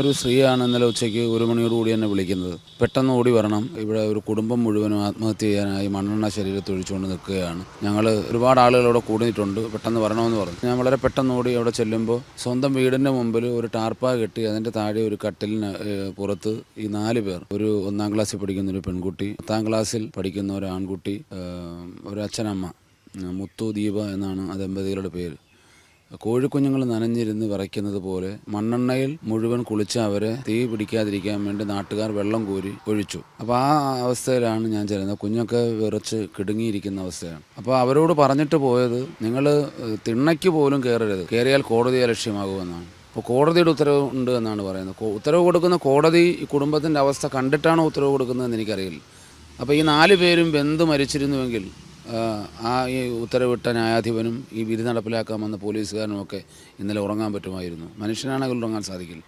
ഒരു സ്ത്രീയാണ് ഇന്നലെ ഉച്ചയ്ക്ക് ഒരു മണിയോട് കൂടി എന്നെ വിളിക്കുന്നത്. പെട്ടെന്ന് ഓടി വരണം. ഇവിടെ ഒരു കുടുംബം മുഴുവനും ആത്മഹത്യ ചെയ്യാനായി മണ്ണെണ്ണ ശരീരത്തിൽ ഒഴിച്ചുകൊണ്ട് നിൽക്കുകയാണ്. ഞങ്ങൾ ഒരുപാട് ആളുകൾ ഇവിടെ കൂടിയിട്ടുണ്ട്. പെട്ടെന്ന് വരണമെന്ന് പറഞ്ഞു. ഞാൻ വളരെ പെട്ടെന്ന് ഓടി അവിടെ ചെല്ലുമ്പോൾ സ്വന്തം വീടിന്റെ മുമ്പിൽ ഒരു ടാർപ്പ കെട്ടി അതിന്റെ താഴെ ഒരു കട്ടിലിന് പുറത്ത് ഈ നാല് പേർ. ഒരു ഒന്നാം ക്ലാസ്സിൽ പഠിക്കുന്ന ഒരു പെൺകുട്ടി പത്താം ക്ലാസ്സിൽ പഠിക്കുന്ന ഒരു ആൺകുട്ടി ഒരു അച്ഛനമ്മ മുത്തു ദീപ എന്നാണ് ആ ദമ്പതികളുടെ പേര്. കോഴിക്കുഞ്ഞുങ്ങൾ നനഞ്ഞിരുന്ന് വിറയ്ക്കുന്നത് പോലെ മണ്ണെണ്ണയിൽ മുഴുവൻ കുളിച്ച് അവരെ തീ പിടിക്കാതിരിക്കാൻ വേണ്ടി നാട്ടുകാർ വെള്ളം കോരി ഒഴിച്ചു. അപ്പോൾ ആ അവസ്ഥയിലാണ് ഞാൻ ചെല്ലുന്നത്. കുഞ്ഞൊക്കെ വിറച്ച് കിടുങ്ങിയിരിക്കുന്ന അവസ്ഥയാണ്. അപ്പോൾ അവരോട് പറഞ്ഞിട്ട് പോയത് നിങ്ങൾ തിണ്ണയ്ക്ക് പോലും കയറരുത് കയറിയാൽ കോടതിയെ ലക്ഷ്യമാകുമെന്നാണ് അപ്പോൾ കോടതിയുടെ ഉത്തരവ് ഉണ്ട് എന്നാണ് പറയുന്നത്. ഉത്തരവ് കൊടുക്കുന്ന കോടതി ഈ കുടുംബത്തിന്റെ അവസ്ഥ കണ്ടിട്ടാണോ ഉത്തരവ് കൊടുക്കുന്നതെന്ന് എനിക്കറിയില്ല. അപ്പോൾ ഈ നാല് പേരും വെന്ത് മരിച്ചിരുന്നുവെങ്കിൽ ആ, ഈ ഉത്തരവിട്ട ന്യായാധിപനും ഈ വിധി നടപ്പിലാക്കാൻ വന്ന പോലീസുകാരനും ഒക്കെ ഇന്നലെ ഉറങ്ങാൻ പറ്റുമായിരുന്നു. മനുഷ്യനാണെങ്കിൽ ഉറങ്ങാൻ സാധിക്കില്ല.